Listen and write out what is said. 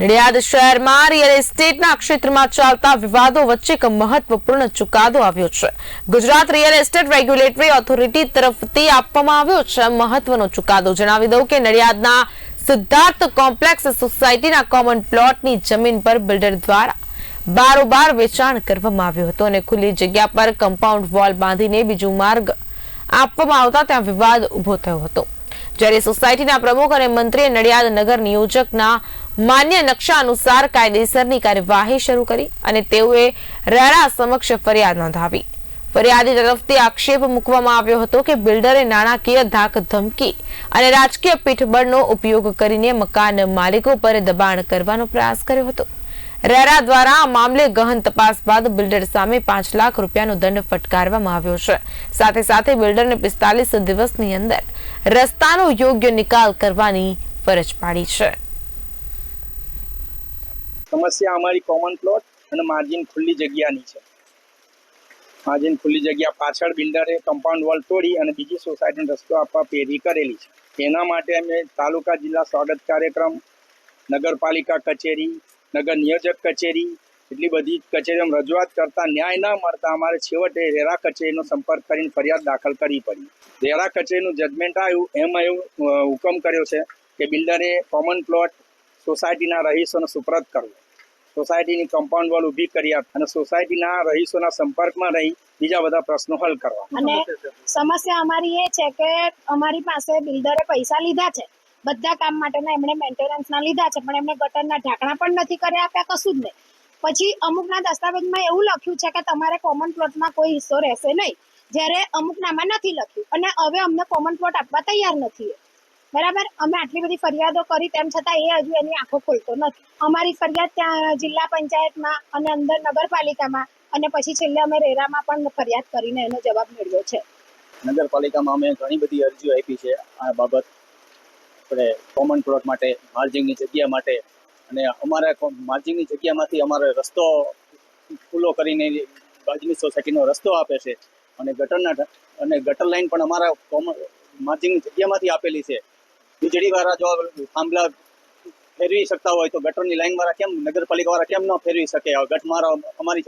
નડિયાદ શહેરમાં રિયલ એસ્ટેટના ક્ષેત્રમાં ચાલતા વિવાદો વચ્ચે એક મહત્વપૂર્ણ ચુકાદો આવ્યો છે. Gujarat real estate regulatory authority તરફથી આપવામાં આવ્યો છે મહત્વનો ચુકાદો. જણાવી દઉં કે નડિયાદના સિદ્ધાર્થ કોમ્પ્લેક્સ સોસાયટીના કોમન પ્લોટની જમીન પર બિલ્ડર દ્વારા બારોબાર વેચાણ કરવામાં આવ્યું હતું અને ખુલ્લી જગ્યા પર કમ્પાઉન્ડ વોલ બાંધીને બીજું માર્ગ આપવામાં આવતા ત્યાં વિવાદ ઊભો થયો હતો. જ્યારે સોસાયટીના પ્રમુખ અને મંત્રીએ નડિયાદ નગર નિયોજકના માન્ય નકશા અનુસાર કાયદેસરની કાર્યવાહી શરૂ કરી અને તેઓએ રેરા સમક્ષ ફરિયાદ નોંધાવી. ફરિયાદી તરફથી આક્ષેપ મૂકવામાં આવ્યો હતો કે બિલ્ડરે નાણાકીય ધાક ધમકી અને રાજકીય પીઠબળનો ઉપયોગ કરીને મકાન માલિકો પર દબાણ કરવાનો પ્રયાસ કર્યો હતો. રેરા દ્વારા આ મામલે ગહન તપાસ બાદ બિલ્ડર સામે પાંચ લાખ રૂપિયાનો દંડ ફટકારવામાં આવ્યો છે. સાથે સાથે બિલ્ડરને પિસ્તાલીસ દિવસની અંદર રસ્તાનો યોગ્ય નિકાલ કરવાની ફરજ પાડી છે. સમસ્યા અમારી કોમન પ્લોટ અને માર્જિન ખુલ્લી જગ્યાની છે. માર્જિન ખુલ્લી જગ્યા પાછળ બિલ્ડરે કમ્પાઉન્ડ વોલ તોડી અને બીજી સોસાયટીને રસ્તો આપવા પેરી કરેલી છે. એના માટે અમે તાલુકા જિલ્લા સ્વાગત કાર્યક્રમ, નગરપાલિકા કચેરી નગર નિયોજક કચેરી, એટલી બધી કચેરીઓમાં રજૂઆત કરતા ન્યાય ન મળતા અમારે છેવટે રેરા કચેરીનો સંપર્ક કરીને ફરિયાદ દાખલ કરવી પડી. રેરા કચેરીનું જજમેન્ટ આવ્યું, એમાં એવું હુકમ કર્યો છે કે બિલ્ડરે કોમન પ્લોટ સોસાયટીના રહીશોને સુપ્રત કરવો. સોસાયટીની કમ્પાઉન્ડ વોલ ઊભી કરી આપી અને સોસાયટીના રહીશોના સંપર્કમાં રહી બીજા બધા પ્રશ્નો હલ કરવા. અને સમસ્યા અમારી એ છે કે અમારી પાસે બિલ્ડરે પૈસા લીધા છે. બધા કામ માટેના એમણે મેન્ટેનન્સના લીધા છે, પણ એમણે ગટરના ઢાંકણા પણ નથી કર્યા આપ્યા કશું જ નહીં. પછી અમુકના દસ્તાવેજમાં એવું લખ્યું છે કે તમારે કોમન પ્લોટમાં કોઈ હિસ્સો રહેશે નહીં. જ્યારે અમુકનામાં નથી લખ્યું. અને હવે અમને કોમન પ્લોટ આપવા તૈયાર નથી. બરાબર? અમે આટલી બધી ફરિયાદો કરી, તેમ છતાં એ હજુ એની આંખો ખોલતો નથી. અમારી ફરિયાદ ત્યાં જિલ્લા પંચાયતમાં અને અંદર નગરપાલિકામાં અને પછી છેલ્લે અમે રેરામાં પણ ફરિયાદ કરીને એનો જવાબ મેળવ્યો છે. નગરપાલિકામાં અમે ઘણી બધી અરજીઓ આપી છે આ બાબત. આપણે કોમન પ્લોટ માટે માર્જિંગની જગ્યા માટે અને અમારા માર્જિંગની જગ્યામાંથી અમારે રસ્તો ખુલ્લો કરીને બાજુની સોસાયટીનો રસ્તો આપે છે અને ગટરના અને ગટર લાઇન પણ અમારા કોમન માર્જિંગની જગ્યામાંથી આપેલી છે. વીજળીવાળા જો થાંભલા ફેરવી શકતા હોય તો ગટરની લાઇનવાળા કેમ, નગરપાલિકા વાળા કેમ ન ફેરવી શકે? ગટમારા અમારી